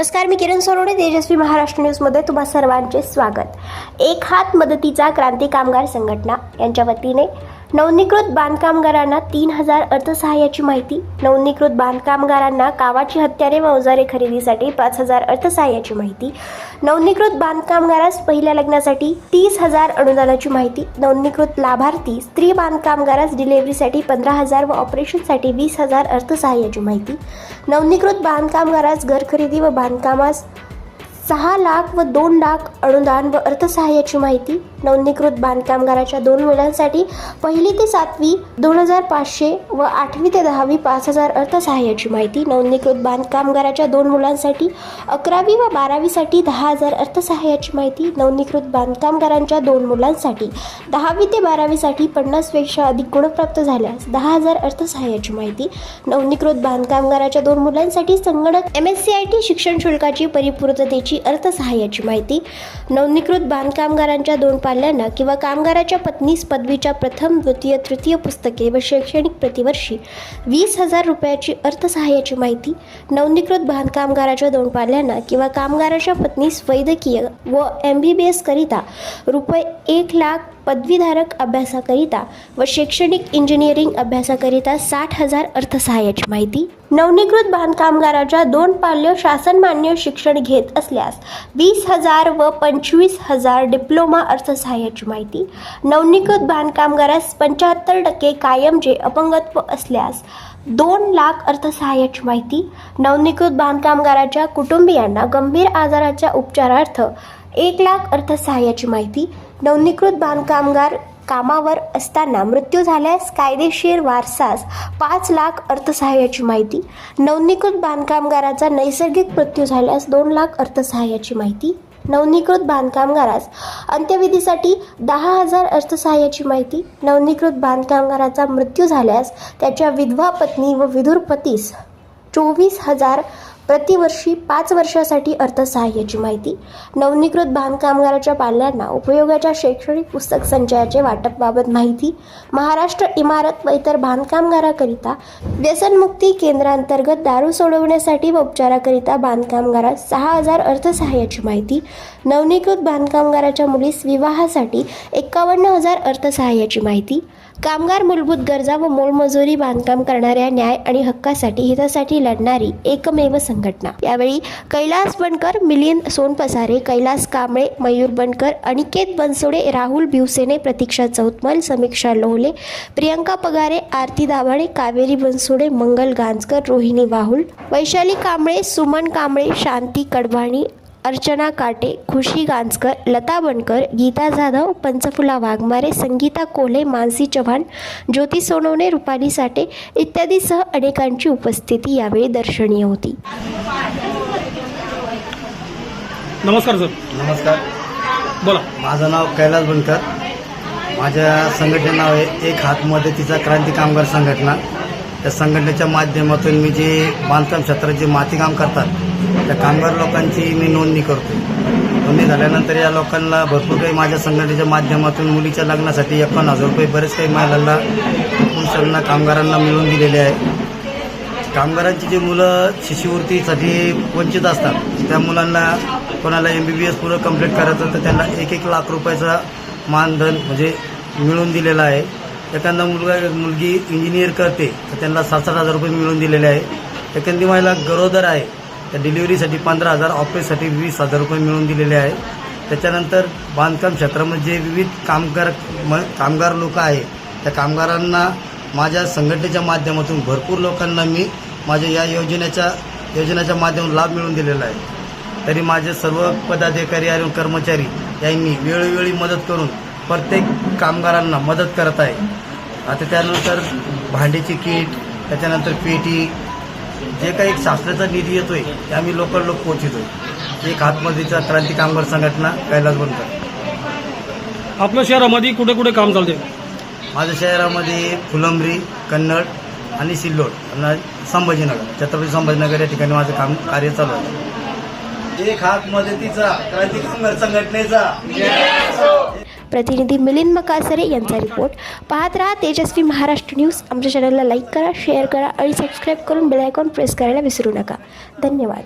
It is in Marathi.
नमस्कार मी किरण सोरोडे तेजस्वी महाराष्ट्र न्यूजमध्ये तुम्हा सर्वांचे स्वागत. एक हात मदतीचा क्रांती कामगार संघटना यांच्या वतीने नोंदणीकृत बांधकामगारांना तीन हजार अर्थसहाय्याची माहिती. नोंदणीकृत बांधकामगारांना कामाची हत्यारे व अवजारे खरेदीसाठी पाच हजार अर्थसहाय्याची माहिती. नोंदणीकृत बांधकामगारास पहिल्या लग्नासाठी तीस हजार अनुदानाची माहिती. नोंदणीकृत लाभार्थी स्त्री बांधकामगारास डिलेव्हरीसाठी पंधरा हजार व ऑपरेशनसाठी वीस हजार अर्थसहाय्याची माहिती. नोंदणीकृत बांधकामगारास घर खरेदी व बांधकामास सहा लाख व दोन लाख अनुदान व अर्थसहाय्याची माहिती. नोंदणीकृत बांधकामगाराच्या दोन मुलांसाठी पहिली ते सातवी दोन हजार पाचशे व आठवी ते दहावी पाच हजार अर्थसहाय्याची माहिती. नोंदणीकृत बांधकामगाराच्या दोन मुलांसाठी अकरावी व बारावीसाठी दहा हजार अर्थसहाय्याची माहिती. नोंदणीकृत बांधकामगारांच्या दोन मुलांसाठी दहावी ते बारावीसाठी पन्नासपेक्षा अधिक गुणप्राप्त झाल्यास दहा हजार अर्थसहाय्याची माहिती. नोंदणीकृत बांधकामगाराच्या दोन मुलांसाठी संगणक M S C I T शिक्षण शुल्काची परिपूर्ततेची अर्थसहाय्याची माहिती. नोंदणीकृत बांधकामगारांच्या दोन पाल्यांना किंवा कामगाराच्या पत्नीस पदवीच्या प्रथम द्वितीय तृतीय पुस्तके व शैक्षणिक प्रतिवर्षी वीस हजार रुपयाची अर्थसहाय्याची माहिती नोंदणीकृत बांधकामगाराच्या दोन पाल्यांना किंवा कामगाराच्या पत्नीस वैद्यकीय व एम बी बी एसकरिता रुपये एक लाख पदवीधारक अभ्यासाकरिता व शैक्षणिक इंजिनिअरिंग अभ्यासाकरिता साठ हजार अर्थसहाय्याची माहिती. नवनीकृत बांधकामगाराच्या दोन पाल्य शासनमान्य शिक्षण घेत असल्यास वीस हजार व पंचवीस हजार डिप्लोमा अर्थसहाय्याची माहिती. नवनीकृत बांधकामगारास पंच्याहत्तर टक्के कायमचे अपंगत्व असल्यास दोन लाख अर्थसहाय्याची माहिती. नवनीकृत बांधकामगाराच्या कुटुंबियांना गंभीर आजाराच्या उपचारार्थ एक लाख अर्थसहाय्याची माहिती. नोंदणीकृत बांधकामगार कामावर असताना मृत्यू झाल्यास कायदेशीर वारसास पाच लाख अर्थसहाय्याची माहिती. नोंदणीकृत बांधकामगाराचा नैसर्गिक मृत्यू झाल्यास दोन लाख अर्थसहाय्याची माहिती. नोंदणीकृत बांधकामगारास अंत्यविधीसाठी दहा हजार अर्थसहाय्याची माहिती. नोंदणीकृत बांधकामगाराचा मृत्यू झाल्यास त्याच्या विधवा पत्नी व विधुर पतीस चोवीस हजार प्रतिवर्षी पाच वर्षासाठी अर्थसहाय्याची माहिती नवनीकृत बांधकामगाराच्या पाल्यांना उपयोगाच्या शैक्षणिक पुस्तक संचयाचे वाटपबाबत माहिती महाराष्ट्र इमारत व इतर बांधकामगाराकरिता व्यसनमुक्ती केंद्रांतर्गत दारू सोडवण्यासाठी व उपचाराकरिता बांधकामगारास सहा हजार अर्थसहाय्याची माहिती नवनीकृत बांधकामगाराच्या मुलीस विवाहासाठी एकावन्न हजार अर्थसहाय्याची माहिती कामगार मूलभूत गरजा व मोलमजुरी बांधकाम करणाऱ्या न्याय आणि हक्कासाठी हितासाठी लढणारी एकमेव संघटना यावेळी कैलास बनकर मिलिंद सोनपसारे कैलास कांबळे मयूर बनकर अनिकेत बनसोडे राहुल भिवसेने प्रतीक्षा चौतमल समीक्षा लोहले प्रियंका पगारे आरती दाभाडे कावेरी बनसोडे मंगल गांजकर रोहिणी वाहुल वैशाली कांबळे सुमन कांबळे शांती कडभाणी अर्चना काटे खुशी गांजकर लता बनकर गीता जाधव पंचफुला वाघमारे संगीता कोल्हे मानसी चव्हाण ज्योती सोनवणे रुपाली साठे इत्यादीसह अनेकांची उपस्थिती यावेळी दर्शनीय होती. नमस्कार सर. नमस्कार. बोला. माझं नाव कैलास बनकर. माझ्या संघटनेचं नाव आहे एक हात मदतीचा क्रांती कामगार संघटना. त्या संघटनेच्या माध्यमातून मी जे बांधकाम क्षेत्रात जे मातीकाम करतात त्या कामगार लोकांची मी नोंदणी करतो नोंदणी झाल्यानंतर या लोकांना भरपूर काही माझ्या संघटनेच्या माध्यमातून मुलीच्या लग्नासाठी एकावन्न हजार रुपये बरेच काही महिलांना पुरुषांना कामगारांना मिळवून दिलेले आहे. कामगारांची जी मुलं शिष्यवृत्तीसाठी वंचित असतात त्या मुलांना कोणाला एम बी बी एस पुरं कंप्लीट करायचं तर त्यांना एक एक लाख रुपयाचा मानधन म्हणजे मिळून दिलेला आहे. एखादा मुलगा मुलगी इंजिनियर करते. तर त्यांना सात सात हजार रुपये मिळून दिलेले आहे. एखादी महिला गरोदर आहे. त्या डिलिव्हरीसाठी पंधरा हजार ऑपरेशनसाठी वीस हजार रुपये मिळून दिलेले आहे. त्याच्यानंतर बांधकाम क्षेत्रामध्ये जे विविध कामगार म कामगार लोक आहे त्या कामगारांना माझ्या संघटनेच्या माध्यमातून भरपूर लोकांना मी माझ्या या योजनेच्या योजनेच्या माध्यमातून लाभ मिळवून दिलेला आहे. तरी माझे सर्व पदाधिकारी आणि कर्मचारी यांनी वेळोवेळी मदत करून प्रत्येक कामगारांना मदत करत आहे. आता त्यानंतर भांडीची किट त्याच्यानंतर पेटी जे काही शासनाचा निधी येतोय ते आम्ही लोकल लोक पोहोचवतोय. एक हातमधीचा क्रांती कामगार संघटना कैलास बनकर. आपल्या शहरामध्ये कुठे कुठे काम चालते माझ्या शहरामध्ये फुलंब्री कन्नड आणि सिल्लोड आणि संभाजीनगर छत्रपती संभाजीनगर या ठिकाणी माझं काम कार्य चालू आहे. एक हात मदतीचा क्रांती कामगार संघटनेचा. प्रतिनिधी मिलिंद मकासरे यांचा रिपोर्ट पाहत राहा तेजस्वी महाराष्ट्र न्यूज आमच्या चॅनलला लाईक करा शेअर करा आणि सबस्क्राईब करून बेलायकॉन प्रेस करायला विसरू नका. धन्यवाद.